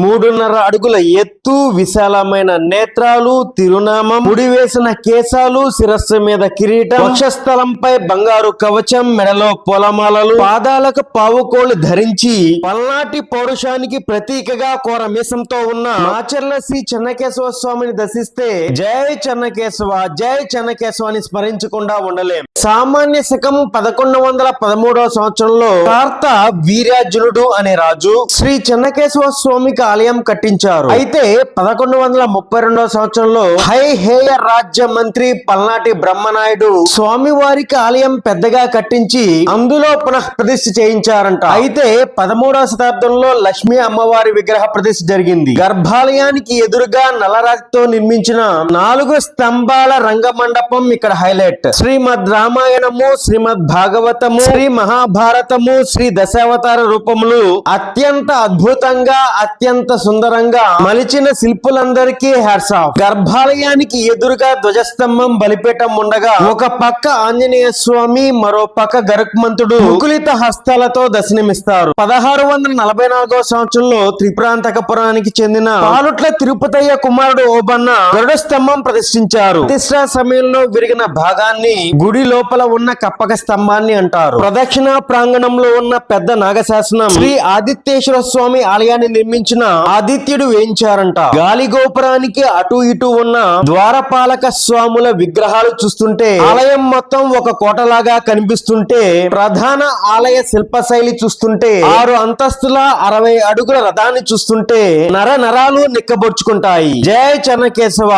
మూడున్నర అడుగుల ఎత్తు విశాలమైన నేత్రాలు తిరునామం ముడివేసిన కేశాలు శిరస్సు మీద కిరీటం వక్షస్థలంపై బంగారు కవచం మెడలో పొలమాలలు పాదాలకు పావుకోలు ధరించి పల్నాటి పౌరుషానికి ప్రతీకగా కోర మీసంతో ఉన్న మాచర్ల శ్రీ చెన్నకేశవ స్వామిని దర్శిస్తే జై చెన్నకేశవ జై చెన్నకేశవ అని స్మరించకుండా ఉండలేం. సామాన్య శకం పదకొండు వందల పదమూడవ సంవత్సరంలో కార్త వీరార్జునుడు అనే రాజు శ్రీ చెన్నకేశవ స్వామికి ఆలయం కట్టించారు. అయితే పదకొండు వందల ముప్పై రెండవ సంవత్సరంలో హై హేయ రాజ్య మంత్రి పల్నాటి బ్రహ్మనాయుడు స్వామి వారికి ఆలయం పెద్దగా కట్టించి అందులో పునః ప్రతిష్ఠ చేయించారంట. అయితే పదమూడవ శతాబ్దంలో లక్ష్మీ అమ్మవారి విగ్రహ ప్రతిష్ఠ జరిగింది. గర్భాలయానికి ఎదురుగా నల్లరాతితో నిర్మించిన నాలుగు స్తంభాల రంగమండపం ఇక్కడ హైలైట్. శ్రీమద్ రామాయణము శ్రీమద్ భాగవతము శ్రీ మహాభారతము శ్రీ దశావతార రూపములు అత్యంత అద్భుతంగా అత్యంత సుందరంగా మలిచిన శిల్పులందరికీ హ్యాట్స్ ఆఫ్. గర్భాలయానికి ఎదురుగా ధ్వజస్తంభం బలిపేటం ఉండగా ఒక పక్క ఆంజనేయ స్వామి మరో పక్క గరుక్మంతుడు ముకులిత హస్తాలతో దర్శనమిస్తారు. పదహారు వందల నలభై నాలుగో సంవత్సరంలో త్రిపురాంతకపురానికి చెందిన పాలుట్ల తిరుపతయ్య కుమారుడు ఓబన్న గరుడ స్తంభం ప్రతిష్ఠించారు. ప్రతిష్టా సమయంలో విరిగిన భాగాన్ని గుడిలో లోపల ఉన్న కప్పక స్తంభాన్ని అంటారు. ప్రదక్షిణ ప్రాంగణంలో ఉన్న పెద్ద నాగశాసనం శ్రీ ఆదిత్యేశ్వర స్వామి ఆలయాన్ని నిర్మించిన ఆదిత్యుడు వేయించారంట గాలి గోపురానికి అటు ఇటు ఉన్న ద్వారపాలక స్వాముల విగ్రహాలు చూస్తుంటే ఆలయం మొత్తం ఒక కోటలాగా కనిపిస్తుంటే ప్రధాన ఆలయ శిల్ప శైలి చూస్తుంటే ఆరు అంతస్తుల అరవై అడుగుల రథాన్ని చూస్తుంటే నర నరాలు నిక్కబొచ్చుకుంటాయి. జయ చెన్నకేశవ